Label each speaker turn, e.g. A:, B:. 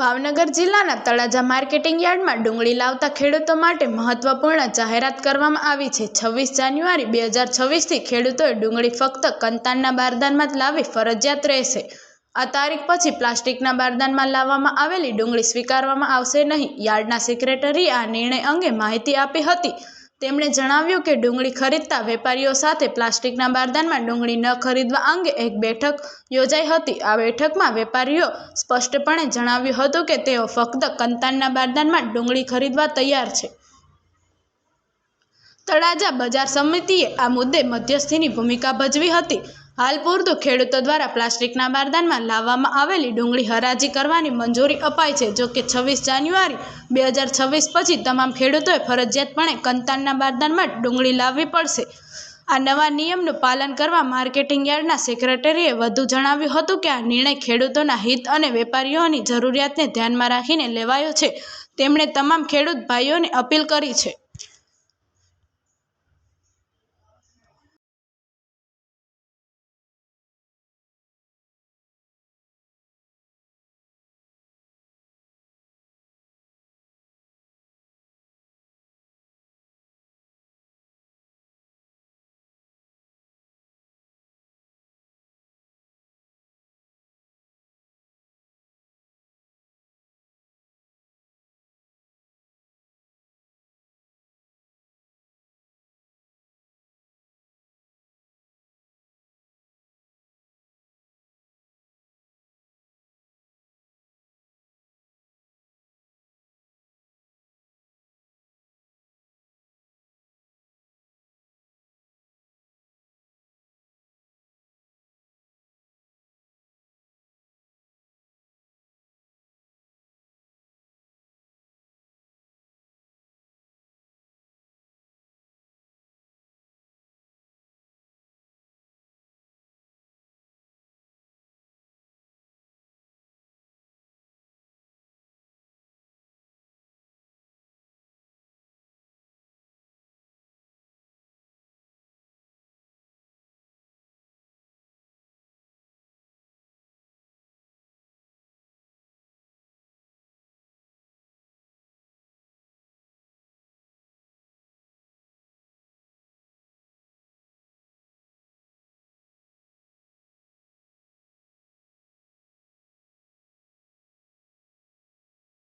A: ભાવનગર જિલ્લાના તળાજા માર્કેટિંગ યાર્ડમાં ડુંગળી લાવતા ખેડૂતો માટે મહત્વપૂર્ણ જાહેરાત કરવામાં આવી છે. છવ્વીસ જાન્યુઆરી બે હજાર છવ્વીસથી ખેડૂતોએ ડુંગળી ફક્ત કંતાનના બારદાનમાં જ લાવવી ફરજિયાત રહેશે. આ તારીખ પછી પ્લાસ્ટિકના બારદાનમાં લાવવામાં આવેલી ડુંગળી સ્વીકારવામાં આવશે નહીં. યાર્ડના સેક્રેટરીએ આ નિર્ણય અંગે માહિતી આપી હતી. તેમણે જણાવ્યું કે ડુંગળી ખરીદતા વેપારીઓ સાથે પ્લાસ્ટિકના બારદાનમાં ડુંગળી ન ખરીદવા અંગે એક બેઠક યોજાઈ હતી. આ બેઠકમાં વેપારીઓ સ્પષ્ટપણે જણાવ્યું હતું કે તેઓ ફક્ત કંતાનના બારદાનમાં ડુંગળી ખરીદવા તૈયાર છે. તળાજા બજાર સમિતિએ આ મુદ્દે મધ્યસ્થીની ભૂમિકા ભજવી હતી. હાલ પૂરતું ખેડૂતો દ્વારા પ્લાસ્ટિકના બારદાનમાં લાવવામાં આવેલી ડુંગળી હરાજી કરવાની મંજૂરી અપાઈ છે. જો કે છવ્વીસ જાન્યુઆરી બે હજાર છવ્વીસ પછી તમામ ખેડૂતોએ ફરજિયાતપણે કંતાનના બારદાનમાં ડુંગળી લાવવી પડશે. આ નવા નિયમનું પાલન કરવા માર્કેટિંગ યાર્ડના સેક્રેટરીએ વધુ જણાવ્યું હતું કે આ નિર્ણય ખેડૂતોના હિત અને વેપારીઓની જરૂરિયાતને ધ્યાનમાં રાખીને લેવાયો છે. તેમણે તમામ ખેડૂત ભાઈઓને અપીલ કરી છે.